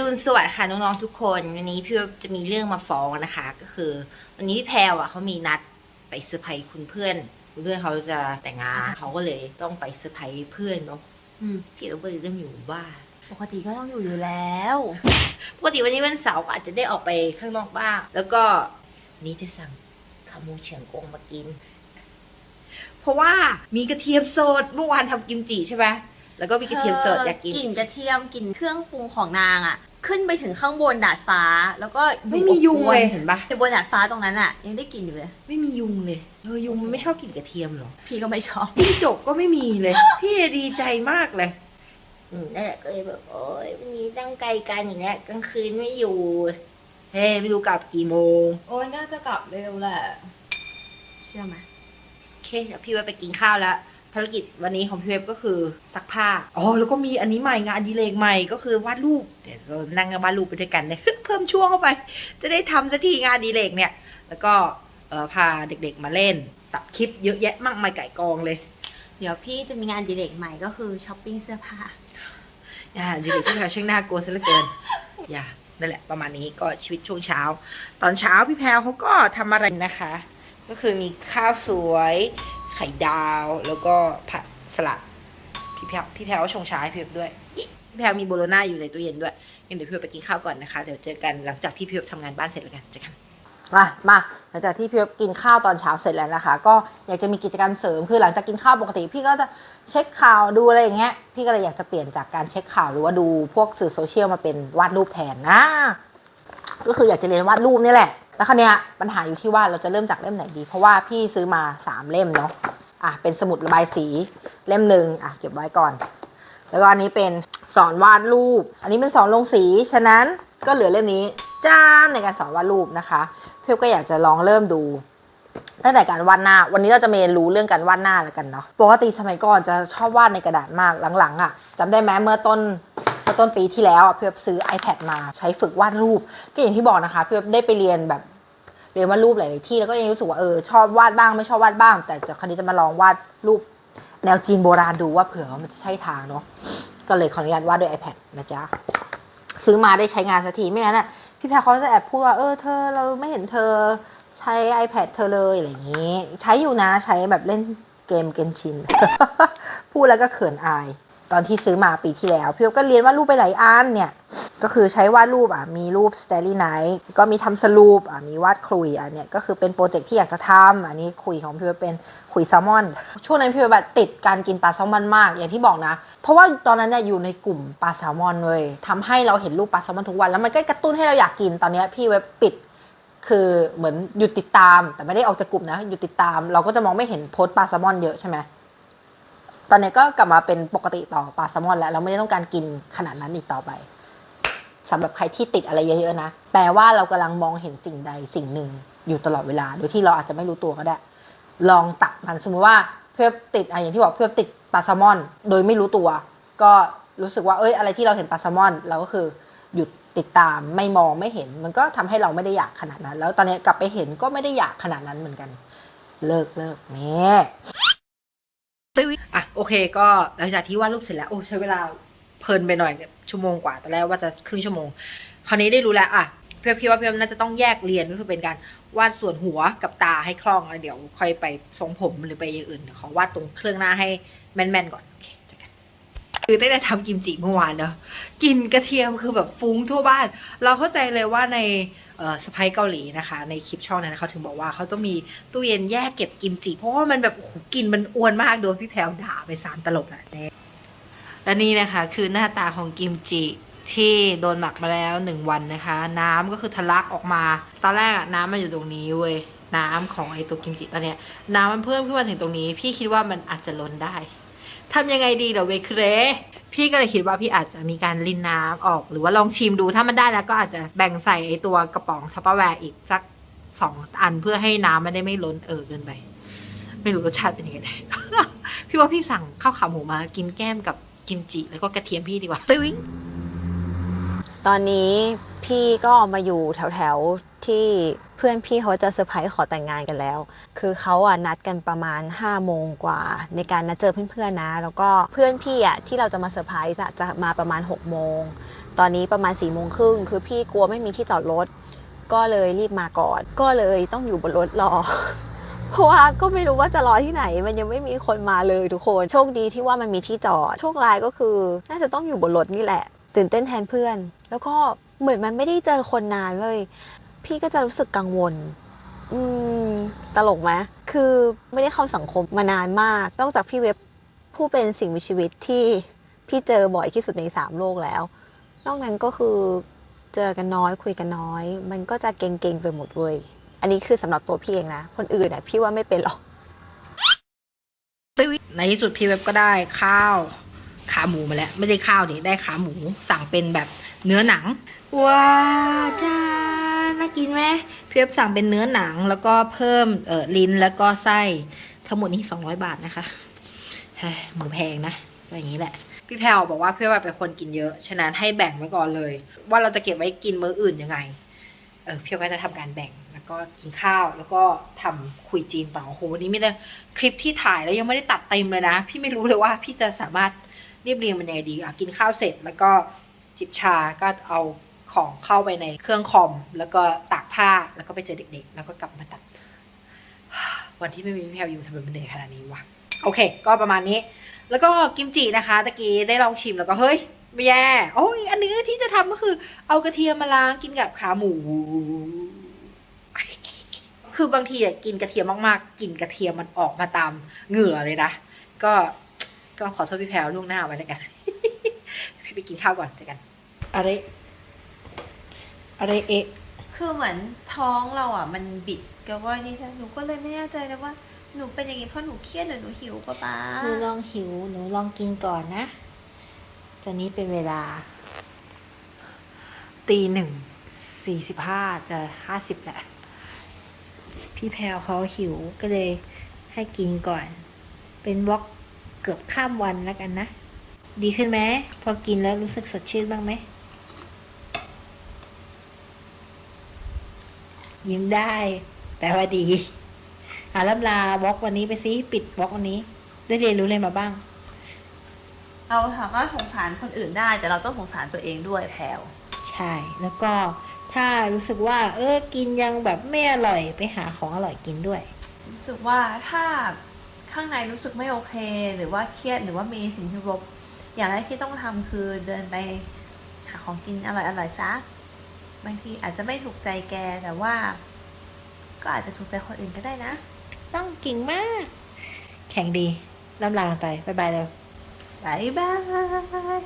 รุณสวัสดิ์ค่ะน้องๆทุกคนวันนี้พี่จะมีเรื่องมาฟ้องนะคะ ก็คือ วันนี้พี่แพรวอะเขามีนัดไปเซอร์ไพรส์คุณเพื่อนคุณเพื่อนเขาจะแต่งงานเขาก็เลยต้องไปเซอร์ไพรส์เพื่อนเนาะอืมพี่เราก็เลยเริ่มอยู่บ้านปกติก็ต้องอยู่อยู่แล้ว ปกติวันนี้วันเสาร์ก็อาจจะได้ออกไปข้างนอกบ้าง แล้วก็นี่จะสั่งขาหมูเฉียงกงมากิน เพราะว่ามีกระเทียมสดเมื่อวานทำกิมจิใช่ไหมแล้วก็มีกระเทียมสดอยากกินกลิ่นกระเทียมกลิ่นเครื่องปรุงของนางอะ ขึ้นไปถึงข้างบนดาดฟ้า แล้วก็ไม่มียุงเลยเห็นปะในบนดาดฟ้าตรงนั้นอะ ยังได้กลิ่นอยู่เลย ไม่มียุงเลยเออยุงมันไม่ชอบกินกระเทียมหรอพี่ก็ไม่ชอบจิ้งจกก็ไม่มีเลย พี่ดีใจมากเลยอืมนั่นแหละก็เลยแบบโอ๊ยวันนี้ตั้งไกลกันอย่างเงี้ยกลางคืนไม่อยู่เฮ้ไม่รู้กลับกี่โมง โอ้ยน่าจะกลับเร็วแหละเชื่อไหมโอเคเดี๋ยวพี่ไว้ไปกินข้าวแล้ว ภารกิจวันนี้ของพี่เว็บก็คือซักผ้า อ๋อ แล้วก็มีอันนี้ใหม่งานอดีเลกใหม่ก็คือวาดรูป เดี๋ยวเรานั่งกันวาดรูปไปด้วยกันเลยเพิ่มช่วงเข้าไป จะได้ทำสักทีงานอดีเลกเนี่ย แล้วก็เอ่อพาเด็กๆมาเล่น ตัดคลิปเยอะแยะมากมายไก่กองเลย เดี๋ยวพี่จะมีงานอดีเด็กใหม่ก็คือช้อปปิ้งเสื้อผ้าอย่าดีๆพี่แพรวช่างน่ากลัวซะเหลือเกิน อย่านั่นแหละประมาณนี้ก็ชีวิตช่วงเช้า ตอนเช้าพี่แพรวเขาก็ทำอะไรนะคะ ก็คือมีข้าวสวย ไข่ดาว แล้วก็ผัดสลัด พี่แพรวพี่แพรวก็ชงชาให้พี่เว็บด้วย พี่แพรมีโบโลน่าอยู่ในตู้เย็นด้วยงั้นเดี๋ยวพี่เว็บไปกินข้าวก่อนนะคะ เดี๋ยวเจอกันหลังจากที่พี่เว็บทำงานบ้านเสร็จแล้วกันเจอกันมามาหลังจากที่พี่เว็บกินข้าวตอนเช้าเสร็จแล้วนะคะ ก็อยากจะมีกิจกรรมเสริมคือหลังจากกินข้าวปกติ พี่ก็จะเช็คข่าวดูอะไรอย่างเงี้ยพี่ก็เลยอยากจะเปลี่ยนจากการเช็คข่าวหรือว่าดูพวกสื่อโซเชียลมาเป็นวาดรูปแทนนะ ก็คืออยากจะเรียนวาดรูปนี่แหละ แล้วคราวเนี้ยปัญหาอยู่ที่ว่าเราจะเริ่มจากเล่มไหนดี เพราะว่าพี่ซื้อมาสามเล่มเนาะอะเป็นสมุดระบายสีเล่มหนึ่งอะเก็บไว้ก่อน แล้วก็อันนี้เป็นสอนวาดรูป อันนี้เป็นสอนลงสี ฉะนั้นก็เหลือเล่มนี้จ้ามในการสอนวาดรูปนะคะ เพียวก็อยากจะลองเริ่มดูตั้งแต่การวาดหน้า วันนี้เราจะมาเรียนรู้เรื่องการวาดหน้าแล้วกันเนาะ ปกติสมัยก่อนจะชอบวาดในกระดาษมาก หลังๆอะ่ะจำได้ไหมเมื่อต้นเมื่อต้นปีที่แล้วอะเพียวซื้อ iPad มาใช้ฝึกวาดรูป ก็อย่างที่บอกนะคะ เพียวได้ไปเรียนแบบ เรียนวาดรูปหลายๆที่แล้วก็ยังรู้สึกว่าเออชอบวาดบ้างไม่ชอบวาดบ้าง แต่จะคราวนี้จะมาลองวาดรูปแนวจีนโบราณดูว่าเผื่อว่ามันจะใช่ทางเนาะก็เลยขออนุญาตวาดด้วย iPad นะจ๊ะซื้อมาได้ใช้งานสักทีไม่งั้นอะพี่แพรเขาจะแอบพูดว่าเออเธอเราไม่เห็นเธอใช้ iPad เธอเลยอะไรอย่างนี้ ใช้อยู่นะใช้แบบเล่นเกมเกมชิน พูดแล้วก็เขินอาย ตอนที่ซื้อมาปีที่แล้ว พี่ก็เรียนว่ารูปไปหลายอันเนี่ย ก็คือใช้วาดรูปอะมีรูป Starry Night ก็มีทำสรูปอะมีวาดคลุยอะเนี่ยก็คือเป็นโปรเจกต์ที่อยากจะทำอันนี้คุยของพี่ว่าเป็นคุยแซลมอน ช่วงนั้นพี่ว่าแบบติดการกินปลาแซลมอนมากอย่างที่บอกนะ เพราะว่าตอนนั้นเนี่ยอยู่ในกลุ่มปลาแซลมอนเลยทำให้เราเห็นรูปปลาแซลมอนทุกวัน แล้วมันก็กระตุ้นให้เราอยากกินตอนนี้พี่เว็บปิดคือเหมือนหยุดติดตาม แต่ไม่ได้ออกจากกลุ่มนะหยุดติดตาม เราก็จะมองไม่เห็นโพสต์ปลาแซลมอนเยอะใช่ไหมตอนนี้ก็กลับมาเป็นปกติต่อปลาแซลมอนแล้วเราไม่ได้ต้องการกินขนาดนั้นอีกต่อไป สำหรับใครที่ติดอะไรเยอะๆนะ แปลว่าเรากำลังมองเห็นสิ่งใดสิ่งหนึ่งอยู่ตลอดเวลา โดยที่เราอาจจะไม่รู้ตัวก็ได้ ลองตักมันสมมติว่าเพื่อติดอะอย่างที่บอกเพื่อติดปลาแซลมอน โดยไม่รู้ตัว ก็รู้สึกว่าเอ้ยอะไรที่เราเห็นปลาแซลมอนเราก็คือหยุดติดตามไม่มองไม่เห็น มันก็ทำให้เราไม่ได้อยากขนาดนั้น แล้วตอนนี้กลับไปเห็นก็ไม่ได้อยากขนาดนั้นเหมือนกัน เลิกเลิกแม่อะโอเค ก็หลังจากที่วาดรูปเสร็จแล้วโอ้ใช้เวลา เพลินไปหน่อยชั่วโมงกว่าตอนแรกว่าจะครึ่งชั่วโมง คราวนี้ได้รู้แล้วอะเพียบคิดว่าเพียบน่าจะต้องแยกเรียนก็คือเป็นการวาดส่วนหัวกับตาให้คล่องแล้วเดี๋ยวค่อยไปทรงผมหรือไปอย่างอื่นขอวาดตรงเครื่องหน้าให้แม่นๆก่อนโอเคเจอกันคือตั้แต่ทำกิมจิเมื่อวานเนอะกินกระเทียมคือแบบฟุ้งทั่วบ้าน เราเข้าใจเลยว่าในสไปเกาหลีนะคะ ในคลิปช่องนั้นเขาถึงบอกว่าเขาต้องมีตู้เย็นแยกเก็บกิมจิเพราะว่ามันแบบโอ้โหกินมันอ้วนมากโดนพี่แพรวด่าไปสามตลบแหละ และนี่นะคะคือหน้าตาของกิมจิที่โดนหมักมาแล้วหนึ่งวันนะคะ น้ำก็คือทะลักออกมา ตอนแรกน้ำมันอยู่ตรงนี้เว้ยน้ำของไอตัวกิมจิตอนเนี้ยน้ำมันเพิ่มขึ้นมาถึงตรงนี้ พี่คิดว่ามันอาจจะล้นได้ทำยังไงดีเหรอเวเครพี่ก็เลยคิดว่าพี่อาจจะมีการรินน้ำออก หรือว่าลองชิมดูถ้ามันได้แล้วก็อาจจะแบ่งใส่ไอตัวกระป๋องทัพเปอร์แวร์อีกสักสองอันเพื่อให้น้ำมันได้ไม่ล้นเออเกินไป ไม่รู้รสชาติเป็นยังไงพี่ว่าพี่สั่งข้าวขาหมูมากินแก้มกับ กิมจิแล้วก็กระเทียมพี่ดีกว่าตึ้งตอนนี้พี่ก็มาอยู่แถวๆที่เพื่อนพี่เขาจะเซอร์ไพรส์ขอแต่งงานกันแล้ว คือเขาอะนัดกันประมาณ5้าโมงกว่า ในการนัดเจอเพื่อนๆนะ แล้วก็เพื่อนพี่อะที่เราจะมาเซอร์ไพรส์อะจะมาประมาณ6กโมง ตอนนี้ประมาณ4ี่โมงครึ่งคือพี่กลัวไม่มีที่จอดรถ ก็เลยรีบมาก่อน ก็เลยต้องอยู่บนรถรอ เพราะว่าก็ไม่รู้ว่าจะรอที่ไหน มันยังไม่มีคนมาเลยทุกคน โชคดีที่ว่ามันมีที่จอด โชคร้ายก็คือ น่าจะต้องอยู่บนรถนี่แหละ ตื่นเต้นแทนเพื่อน แล้วก็เหมือนมันไม่ได้เจอคนนานเลย พี่ก็จะรู้สึกกังวล อืม ตลกไหมคือไม่ได้เข้าสังคมมานานมาก นอกจากพี่เว็บผู้เป็นสิ่งมีชีวิตที่พี่เจอบ่อยที่สุดในสามโลกแล้ว นอกนั้นก็คือเจอกันน้อยคุยกันน้อย มันก็จะเก่งๆไปหมดเลย อันนี้คือสำหรับตัวพี่เองนะ คนอื่นอะพี่ว่าไม่เป็นหรอก ในที่สุดพี่เว็บก็ได้ข้าวขาหมูมาแล้ว ไม่ได้ข้าวดิได้ขาหมูสั่งเป็นแบบเนื้อหนัง ว้าวจ้าน่ากินไหมพี่เว็บสั่งเป็นเนื้อหนัง แล้วก็เพิ่มเออลิ้นแล้วก็ไส้ทั้งหมดนี้200 บาทนะคะเฮ้ยหมูแพงนะก็อย่างนี้แหละพี่แพลวบอกว่าพี่เว็บเป็นคนกินเยอะ ฉะนั้นให้แบ่งไว้ก่อนเลย ว่าเราจะเก็บไว้กินมื้ออื่นยังไง เออพี่ก็จะทำการแบ่งแล้ว ก็กินข้าวแล้วก็ทำคุยจีนต่อโหวันนี้มีแต่คลิปที่ถ่ายแล้วยังไม่ได้ตัดเต็มเลยนะ พี่ไม่รู้เลยว่าพี่จะสามารถเรียบเรียงมันยังไงดีอะกินข้าวเสร็จแล้วก็จิบชาก็เอาของเข้าไปในเครื่องคอม แล้วก็ตากผ้าแล้วก็ไปเจอเด็กๆ แล้วก็กลับมาตัด วันที่ไม่มีพี่แพลวอยู่ทำไมมันเหนื่อยขนาดนี้วะโอเค ก็ประมาณนี้ แล้วก็กิมจินะคะตะกี้ได้ลองชิมแล้วก็เฮ้ยไม่แย่โอ้ยอันนี้ที่จะทำก็คือเอากระเทียมมาล้างกินกับขาหมู คือบางทีอะกินกระเทียมมากๆกลินกระเทียมมันออกมาตามเหงื่อเลยนะ ก็ก็ขอโทษพี่แพรวล่วงหน้าไว้แล้วกัน พี่ไปกินข้าวก่อนเจอกันอะไรอะไรเอะคือเหมือนท้องเราอะ มันบิดกับว่านี่ใช่หนูก็เลยไม่แน่ใจนะว่าหนูเป็นอย่างนี้เพราะหนูเครียดหรือหนูหิวปะป๊าหนูลองหิว หนูลองกินก่อนนะ ตอนนี้เป็นเวลา ตีหนึ่งสี่สิบห้าจะห้าสิบแหละ พี่แพรวเขาหิวก็เลยให้กินก่อน เป็นวอกเกือบข้ามวันแล้วกันนะ ดีขึ้นไหมพอกินแล้วรู้สึกสดชื่นบ้างไหม ยิ้มได้แปลว่าดีอาล่ำลาวอกวันนี้ไปสิปิดวอกวันนี้ ได้เรียนรู้อะไรมาบ้าง เราสามารถสงสารคนอื่นได้ แต่เราต้องสงสารตัวเองด้วยแพลวใช่ แล้วก็ ถ้ารู้สึกว่า เออกินยังแบบไม่อร่อยไปหาของอร่อยกินด้วย รู้สึกว่าถ้าข้างในรู้สึกไม่โอเค หรือว่าเครียดหรือว่ามีสิ่งที่รบอย่างแรกที่ต้องทำคือเดินไปหาของกินอร่อยๆซะบางทีอาจจะไม่ถูกใจแกแต่ว่า ก็อาจจะถูกใจคนอื่นก็ได้นะ ต้องเก่งมาก แข็งดีล่ำลากันไปบายบายเลยบายบาย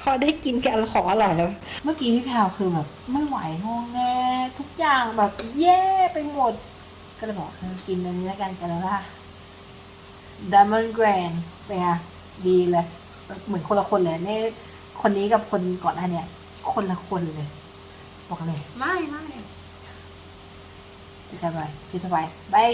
พอได้กินกันของอร่อยแล้ว เมื่อกี้พี่แพลวคือแบบไม่ไหวงงแงทุกอย่างแบบแย่ไปหมด ก็เลยบอกเออกินอันนี้แล้วกันกันแล้วล่ะ Diamond Grand เป็นไงดีเลย เหมือนคนละคนเลยนี่คนนี้กับคนก่อนหน้าเนี่ย คนละคนเลย บอกเลย ไม่ไม่จิตสบายจิตสบายบาย